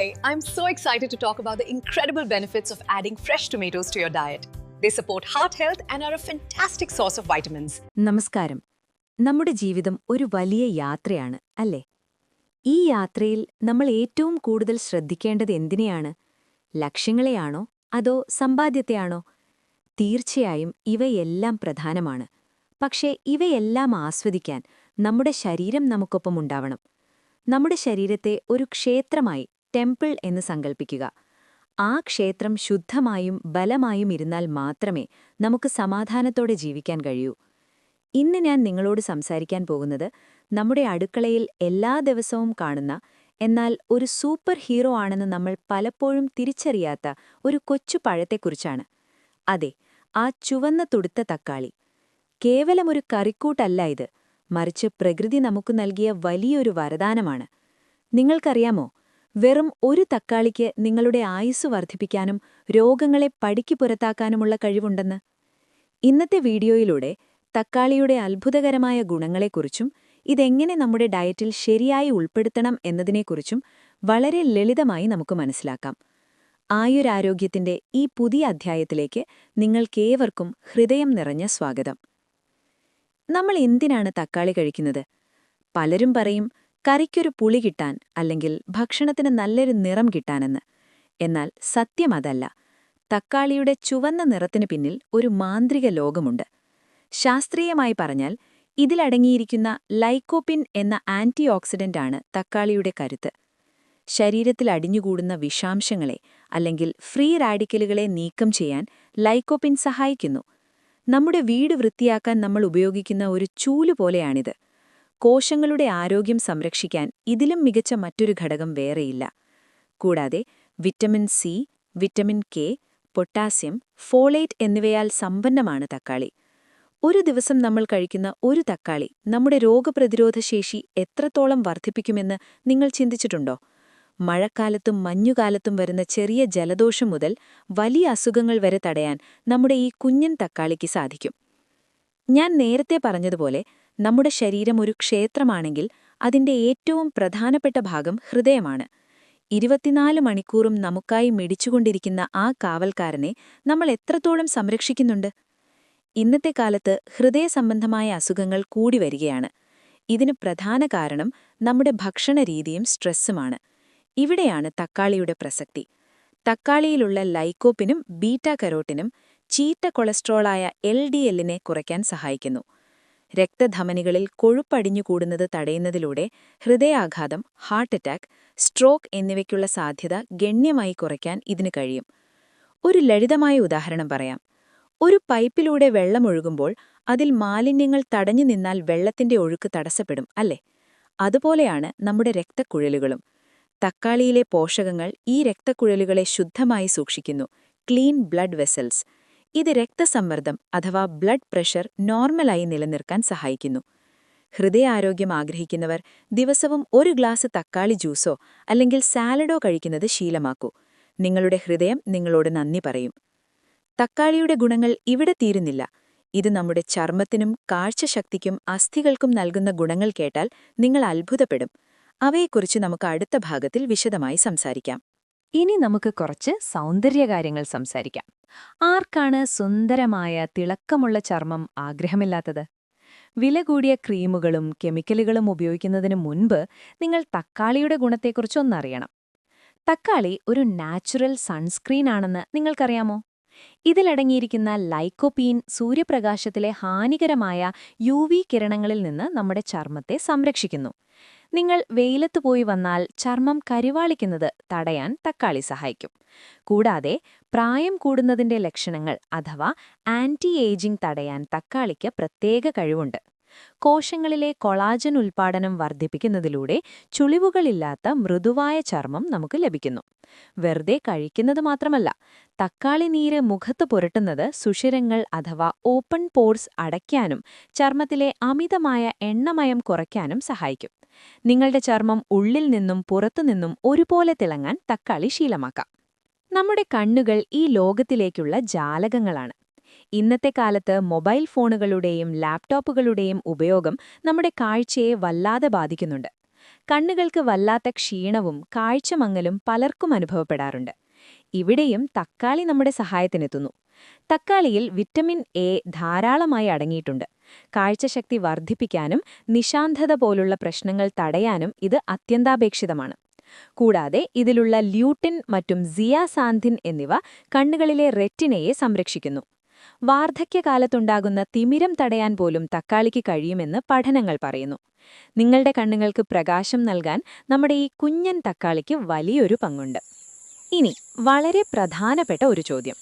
Hi, I'm so excited to talk about the incredible benefits of adding fresh tomatoes to your diet. They support heart health and are a fantastic source of vitamins. നമസ്കാരം. നമ്മുടെ ജീവിതം ഒരു വലിയ യാത്രയാണ് അല്ലേ? ഈ യാത്രയിൽ നമ്മൾ ഏറ്റവും കൂടുതൽ ശ്രദ്ധിക്കേണ്ടത് എന്തിനെയാണ്? ലക്ഷ്യങ്ങളെയാണോ? അതോ സമ്പാദ്യത്തെയാണോ? തീർച്ചയായും ഇവയെല്ലാം പ്രധാനമാണ്. പക്ഷേ ഇവയെല്ലാം ആസ്വദിക്കാൻ നമ്മുടെ ശരീരം നമുക്കൊപ്പം ഉണ്ടാവണം. നമ്മുടെ ശരീരത്തെ ഒരു ക്ഷേത്രമായി ടെമ്പിൾ എന്ന് സങ്കൽപ്പിക്കുക. ആ ക്ഷേത്രം ശുദ്ധമായും ബലമായും ഇരുന്നാൽ മാത്രമേ നമുക്ക് സമാധാനത്തോടെ ജീവിക്കാൻ കഴിയൂ. ഇന്ന് ഞാൻ നിങ്ങളോട് സംസാരിക്കാൻ പോകുന്നത് നമ്മുടെ അടുക്കളയിൽ എല്ലാ ദിവസവും കാണുന്ന എന്നാൽ ഒരു സൂപ്പർ ഹീറോ ആണെന്ന് നമ്മൾ പലപ്പോഴും തിരിച്ചറിയാത്ത ഒരു കൊച്ചു പഴത്തെക്കുറിച്ചാണ്. അതെ ആ ചുവന്ന തുടുത്ത തക്കാളി. കേവലമൊരു കറിക്കൂട്ടല്ല ഇത്. മറിച്ച് പ്രകൃതി നമുക്ക് നൽകിയ വലിയൊരു വരദാനമാണ്. നിങ്ങൾക്കറിയാമോ വെറും ഒരു തക്കാളിക്ക് നിങ്ങളുടെ ആയുസ് വർദ്ധിപ്പിക്കാനും രോഗങ്ങളെ പടിക്ക് പുറത്താക്കാനുമുള്ള കഴിവുണ്ടെന്ന്. ഇന്നത്തെ വീഡിയോയിലൂടെ തക്കാളിയുടെ അത്ഭുതകരമായ ഗുണങ്ങളെക്കുറിച്ചും ഇതെങ്ങനെ നമ്മുടെ ഡയറ്റിൽ ശരിയായി ഉൾപ്പെടുത്തണം എന്നതിനെക്കുറിച്ചും വളരെ ലളിതമായി നമുക്ക് മനസ്സിലാക്കാം. ആയുരാരോഗ്യത്തിന്റെ ഈ പുതിയ അധ്യായത്തിലേക്ക് നിങ്ങൾക്കേവർക്കും ഹൃദയം നിറഞ്ഞ സ്വാഗതം. നമ്മൾ എന്തിനാണ് തക്കാളി കഴിക്കുന്നത്? പലരും പറയും കറിക്കൊരു പുളി കിട്ടാൻ അല്ലെങ്കിൽ ഭക്ഷണത്തിന് നല്ലൊരു നിറം കിട്ടാനെന്ന്. എന്നാൽ സത്യം അതല്ല. തക്കാളിയുടെ ചുവന്ന നിറത്തിനു പിന്നിൽ ഒരു മാന്ത്രിക ലോകമുണ്ട്. ശാസ്ത്രീയമായി പറഞ്ഞാൽ ഇതിലടങ്ങിയിരിക്കുന്ന ലൈക്കോപ്പിൻ എന്ന ആന്റി ഓക്സിഡന്റാണ് തക്കാളിയുടെ കരുത്ത്. ശരീരത്തിൽ അടിഞ്ഞുകൂടുന്ന വിഷാംശങ്ങളെ അല്ലെങ്കിൽ ഫ്രീ റാഡിക്കലുകളെ നീക്കം ചെയ്യാൻ ലൈക്കോപ്പിൻ സഹായിക്കുന്നു. നമ്മുടെ വീട് വൃത്തിയാക്കാൻ നമ്മൾ ഉപയോഗിക്കുന്ന ഒരു ചൂൽ പോലെയാണിത്. കോശങ്ങളുടെ ആരോഗ്യം സംരക്ഷിക്കാൻ ഇതിലും മികച്ച മറ്റൊരു ഘടകം വേറെയില്ല. കൂടാതെ vitamin C vitamin K potassium folate എന്നിവയാൽ സമ്പന്നമാണ് തക്കാളി. ഒരു ദിവസം നമ്മൾ കഴിക്കുന്ന ഒരു തക്കാളി നമ്മുടെ രോഗപ്രതിരോധശേഷി എത്രത്തോളം വർദ്ധിപ്പിക്കുമെന്ന് നിങ്ങൾ ചിന്തിച്ചിട്ടുണ്ടോ? മഴക്കാലത്തും മഞ്ഞുകാലത്തും വരുന്ന ചെറിയ ജലദോഷം മുതൽ വലിയ അസുഖങ്ങൾ വരെ തടയാൻ നമ്മുടെ ഈ കുഞ്ഞൻ തക്കാളിക്ക് സാധിക്കും. ഞാൻ നേരത്തെ പറഞ്ഞതുപോലെ നമ്മുടെ ശരീരം ഒരു ക്ഷേത്രമാണെങ്കിൽ അതിന്റെ ഏറ്റവും പ്രധാനപ്പെട്ട ഭാഗം ഹൃദയമാണ്. ഇരുപത്തിനാല് മണിക്കൂറും നമുക്കായി മിടിച്ചുകൊണ്ടിരിക്കുന്ന ആ കാവൽക്കാരനെ നമ്മൾ എത്രത്തോളം സംരക്ഷിക്കുന്നുണ്ട്? ഇന്നത്തെ കാലത്ത് ഹൃദയ സംബന്ധമായ അസുഖങ്ങൾ കൂടി വരികയാണ്. ഇതിന് പ്രധാന കാരണം നമ്മുടെ ഭക്ഷണരീതിയും സ്ട്രെസ്സുമാണ്. ഇവിടെയാണ് തക്കാളിയുടെ പ്രസക്തി. തക്കാളിയിലുള്ള ലൈക്കോപ്പിനും ബീറ്റാ കരോട്ടിനും ചീത്ത കൊളസ്ട്രോളായ എൽ ഡി എല്ലിനെ കുറയ്ക്കാൻ സഹായിക്കുന്നു. രക്തധമനികളിൽ കൊഴുപ്പടിഞ്ഞുകൂടുന്നത് തടയുന്നതിലൂടെ ഹൃദയാഘാതം ഹാർട്ട് അറ്റാക്ക് സ്ട്രോക്ക് എന്നിവയ്ക്കുള്ള സാധ്യത ഗണ്യമായി കുറയ്ക്കാൻ ഇതിന് കഴിയും. ഒരു ലളിതമായ ഉദാഹരണം പറയാം. ഒരു പൈപ്പിലൂടെ വെള്ളമൊഴുകുമ്പോൾ അതിൽ മാലിന്യങ്ങൾ തടഞ്ഞു നിന്നാൽ വെള്ളത്തിന്റെ ഒഴുക്ക് തടസ്സപ്പെടും അല്ലേ? അതുപോലെയാണ് നമ്മുടെ രക്തക്കുഴലുകളും. തക്കാളിയിലെ പോഷകങ്ങൾ ഈ രക്തക്കുഴലുകളെ ശുദ്ധമായി സൂക്ഷിക്കുന്നു. Clean blood vessels. ഇത് രക്തസമ്മർദ്ദം അഥവാ ബ്ലഡ് പ്രഷർ നോർമലായി നിലനിർത്താൻ സഹായിക്കുന്നു. ഹൃദയാരോഗ്യം ആഗ്രഹിക്കുന്നവർ ദിവസവും ഒരു ഗ്ലാസ് തക്കാളി ജ്യൂസോ അല്ലെങ്കിൽ സാലഡോ കഴിക്കുന്നത് ശീലമാക്കൂ. നിങ്ങളുടെ ഹൃദയം നിങ്ങളോട് നന്ദി പറയും. തക്കാളിയുടെ ഗുണങ്ങൾ ഇവിടെ തീരുന്നില്ല. ഇത് നമ്മുടെ ചർമ്മത്തിനും കാഴ്ചശക്തിക്കും അസ്ഥികൾക്കും നൽകുന്ന ഗുണങ്ങൾ കേട്ടാൽ നിങ്ങൾ അത്ഭുതപ്പെടും. അവയെക്കുറിച്ച് നമുക്ക് അടുത്ത ഭാഗത്തിൽ വിശദമായി സംസാരിക്കാം. ഇനി നമുക്ക് കുറച്ച് സൗന്ദര്യകാര്യങ്ങൾ സംസാരിക്കാം. ആർക്കാണ് സുന്ദരമായ തിളക്കമുള്ള ചർമ്മം ആഗ്രഹമില്ലാത്തത്? വില കൂടിയ ക്രീമുകളും കെമിക്കലുകളും ഉപയോഗിക്കുന്നതിന് മുൻപ് നിങ്ങൾ തക്കാളിയുടെ ഗുണത്തെക്കുറിച്ചൊന്നറിയണം തക്കാളി ഒരു നാച്ചുറൽ സൺസ്ക്രീൻ ആണെന്ന് നിങ്ങൾക്കറിയാമോ? ഇതിലടങ്ങിയിരിക്കുന്ന ലൈക്കോപീൻ സൂര്യപ്രകാശത്തിലെ ഹാനികരമായ യു കിരണങ്ങളിൽ നിന്ന് നമ്മുടെ ചർമ്മത്തെ സംരക്ഷിക്കുന്നു. നിങ്ങൾ വെയിലത്ത് പോയി വന്നാൽ ചർമ്മം കരിവാളിക്കുന്നത് തടയാൻ തക്കാളി സഹായിക്കും. കൂടാതെ പ്രായം കൂടുന്നതിന്റെ ലക്ഷണങ്ങൾ അഥവാ ആന്റി ഏജിംഗ് തടയാൻ തക്കാളിക്ക് പ്രത്യേക കഴിവുണ്ട്. കോശങ്ങളിലെ കൊളാജൻ ഉൽപ്പാദനം വർദ്ധിപ്പിക്കുന്നതിലൂടെ ചുളിവുകളില്ലാത്ത മൃദുവായ ചർമ്മം നമുക്ക് ലഭിക്കുന്നു. വെറുതെ കഴിക്കുന്നത് മാത്രമല്ല തക്കാളി നീര് മുഖത്ത് പുരട്ടുന്നത് സുഷിരങ്ങൾ അഥവാ ഓപ്പൺ പോർസ് അടയ്ക്കാനും ചർമ്മത്തിലെ അമിതമായ എണ്ണമയം കുറയ്ക്കാനും സഹായിക്കും. നിങ്ങളുടെ ചർമ്മം ഉള്ളിൽ നിന്നും പുറത്തുനിന്നും ഒരുപോലെ തിളങ്ങാൻ തക്കാളി ശീലമാക്കാം. നമ്മുടെ കണ്ണുകൾ ഈ ലോകത്തിലേക്കുള്ള ജാലകങ്ങളാണ്. ഇന്നത്തെ കാലത്ത് മൊബൈൽ ഫോണുകളുടെയും ലാപ്ടോപ്പുകളുടെയും ഉപയോഗം നമ്മുടെ കാഴ്ചയെ വല്ലാതെ ബാധിക്കുന്നുണ്ട്. കണ്ണുകൾക്ക് വല്ലാത്ത ക്ഷീണവും കാഴ്ചമങ്ങലും പലർക്കും അനുഭവപ്പെടാറുണ്ട്. ഇവിടെയും തക്കാളി നമ്മുടെ സഹായത്തിനെത്തുന്നു. തക്കാളിയിൽ വിറ്റമിൻ എ ധാരാളമായി അടങ്ങിയിട്ടുണ്ട്. കാഴ്ചശക്തി വർദ്ധിപ്പിക്കാനും നിശാന്തത പോലുള്ള പ്രശ്നങ്ങൾ തടയാനും ഇത് അത്യന്താപേക്ഷിതമാണ്. കൂടാതെ ഇതിലുള്ള ല്യൂട്ടിൻ മറ്റും സിയാസാന്ധിൻ എന്നിവ കണ്ണുകളിലെ റെറ്റിനയെ സംരക്ഷിക്കുന്നു. വാർദ്ധക്യകാലത്തുണ്ടാകുന്ന തിമിരം തടയാൻ പോലും തക്കാളിക്ക് കഴിയുമെന്ന് പഠനങ്ങൾ പറയുന്നു. നിങ്ങളുടെ കണ്ണുകൾക്ക് പ്രകാശം നൽകാൻ നമ്മുടെ ഈ കുഞ്ഞൻ തക്കാളിക്ക് വലിയൊരു പങ്കുണ്ട്. ഇനി വളരെ പ്രധാനപ്പെട്ട ഒരു ചോദ്യം.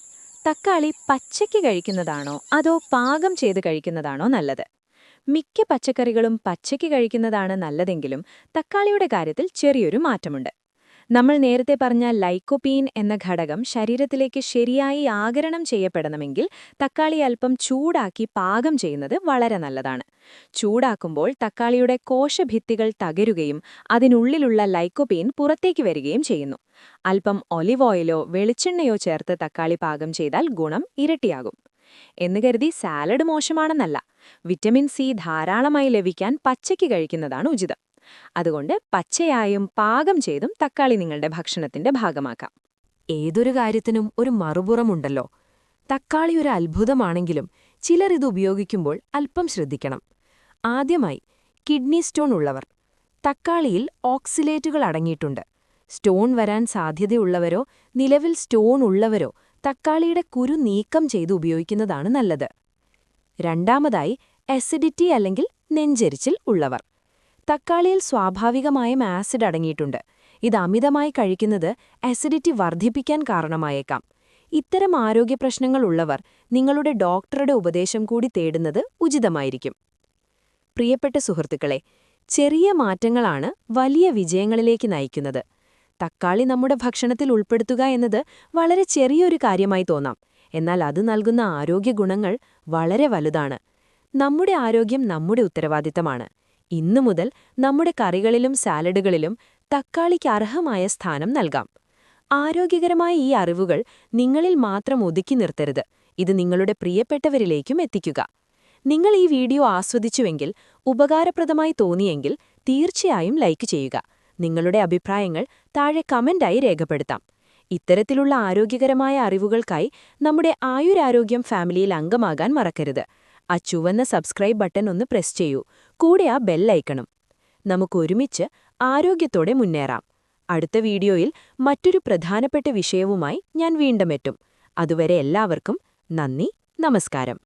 തക്കാളി പച്ചയ്ക്ക് കഴിക്കുന്നതാണോ അതോ പാകം ചെയ്ത് കഴിക്കുന്നതാണോ നല്ലത്? മിക്ക പച്ചക്കറികളും പച്ചയ്ക്ക് കഴിക്കുന്നതാണ് നല്ലതെങ്കിലും തക്കാളിയുടെ കാര്യത്തിൽ ചെറിയൊരു മാറ്റമുണ്ട്. നമ്മൾ നേരത്തെ പറഞ്ഞ ലൈക്കോപീൻ എന്ന ഘടകം ശരീരത്തിലേക്ക് ശരിയായി ആകരണം ചെയ്യപ്പെടണമെങ്കിൽ തക്കാളി അല്പം ചൂടാക്കി പാകം ചെയ്യുന്നത് വളരെ നല്ലതാണ്. ചൂടാക്കുമ്പോൾ തക്കാളിയുടെ കോശഭിത്തികൾ തകരുകയും അതിനുള്ളിലുള്ള ലൈക്കോപീൻ പുറത്തേക്ക് വരികയും ചെയ്യുന്നു. അല്പം ഒലിവ് ഓയിലോ വെളിച്ചെണ്ണയോ ചേർത്ത് തക്കാളി പാകം ചെയ്താൽ ഗുണം ഇരട്ടിയാകും. എന്ന് കരുതി സാലഡ് മോശമാണെന്നല്ല. വിറ്റമിൻ സി ധാരാളമായി ലഭിക്കാൻ പച്ചയ്ക്ക് കഴിക്കുന്നതാണ് ഉചിതം. അതുകൊണ്ട് പച്ചയായും പാകം ചെയ്തും തക്കാളി നിങ്ങളുടെ ഭക്ഷണത്തിന്റെ ഭാഗമാക്കാം. ഏതൊരു കാര്യത്തിനും ഒരു മറുപുറമുണ്ടല്ലോ. തക്കാളി ഒരു അത്ഭുതമാണെങ്കിലും ചിലർ ഇത് ഉപയോഗിക്കുമ്പോൾ അല്പം ശ്രദ്ധിക്കണം. ആദ്യമായി കിഡ്നി സ്റ്റോൺ ഉള്ളവർ. തക്കാളിയിൽ ഓക്സിലേറ്റുകൾ അടങ്ങിയിട്ടുണ്ട്. സ്റ്റോൺ വരാൻ സാധ്യതയുള്ളവരോ നിലവിൽ സ്റ്റോൺ ഉള്ളവരോ തക്കാളിയുടെ കുരു നീക്കം ചെയ്ത് ഉപയോഗിക്കുന്നതാണ് നല്ലത്. രണ്ടാമതായി അസിഡിറ്റി അല്ലെങ്കിൽ നെഞ്ചരിച്ചിൽ ഉള്ളവർ. തക്കാളിയിൽ സ്വാഭാവികമായും ആസിഡ് അടങ്ങിയിട്ടുണ്ട്. ഇത് അമിതമായി കഴിക്കുന്നത് അസിഡിറ്റി വർദ്ധിപ്പിക്കാൻ കാരണമായേക്കാം. ഇത്തരം ആരോഗ്യപ്രശ്നങ്ങൾ ഉള്ളവർ നിങ്ങളുടെ ഡോക്ടറുടെ ഉപദേശം കൂടി തേടുന്നത് ഉചിതമായിരിക്കും. പ്രിയപ്പെട്ട സുഹൃത്തുക്കളെ ചെറിയ മാറ്റങ്ങളാണ് വലിയ വിജയങ്ങളിലേക്ക് നയിക്കുന്നത്. തക്കാളി നമ്മുടെ ഭക്ഷണത്തിൽ ഉൾപ്പെടുത്തുക എന്നത് വളരെ ചെറിയൊരു കാര്യമായി തോന്നാം. എന്നാൽ അത് നൽകുന്ന ആരോഗ്യ ഗുണങ്ങൾ വളരെ വലുതാണ്. നമ്മുടെ ആരോഗ്യം നമ്മുടെ ഉത്തരവാദിത്തമാണ്. ഇന്നു മുതൽ നമ്മുടെ കറികളിലും സാലഡുകളിലും തക്കാളിക്ക് അർഹമായ സ്ഥാനം നൽകാം. ആരോഗ്യകരമായ ഈ അറിവുകൾ നിങ്ങളിൽ മാത്രം ഒതുക്കി നിർത്തരുത്. ഇത് നിങ്ങളുടെ പ്രിയപ്പെട്ടവരിലേക്കും എത്തിക്കുക. നിങ്ങൾ ഈ വീഡിയോ ആസ്വദിച്ചുവെങ്കിൽ ഉപകാരപ്രദമായി തോന്നിയെങ്കിൽ തീർച്ചയായും ലൈക്ക് ചെയ്യുക. നിങ്ങളുടെ അഭിപ്രായങ്ങൾ താഴെ കമന്റായി രേഖപ്പെടുത്താം. ഇത്തരത്തിലുള്ള ആരോഗ്യകരമായ അറിവുകൾക്കായി നമ്മുടെ ആയുരാരോഗ്യം ഫാമിലിയിൽ അംഗമാകാൻ മറക്കരുത്. ആ ചുവന്ന സബ്സ്ക്രൈബ് ബട്ടൺ ഒന്ന് പ്രസ് ചെയ്യൂ. കൂടെ ആ ബെല്ലൈക്കണം നമുക്കൊരുമിച്ച് ആരോഗ്യത്തോടെ മുന്നേറാം. അടുത്ത വീഡിയോയിൽ മറ്റൊരു പ്രധാനപ്പെട്ട വിഷയവുമായി ഞാൻ വീണ്ടും എത്തും. അതുവരെ എല്ലാവർക്കും നന്ദി നമസ്കാരം.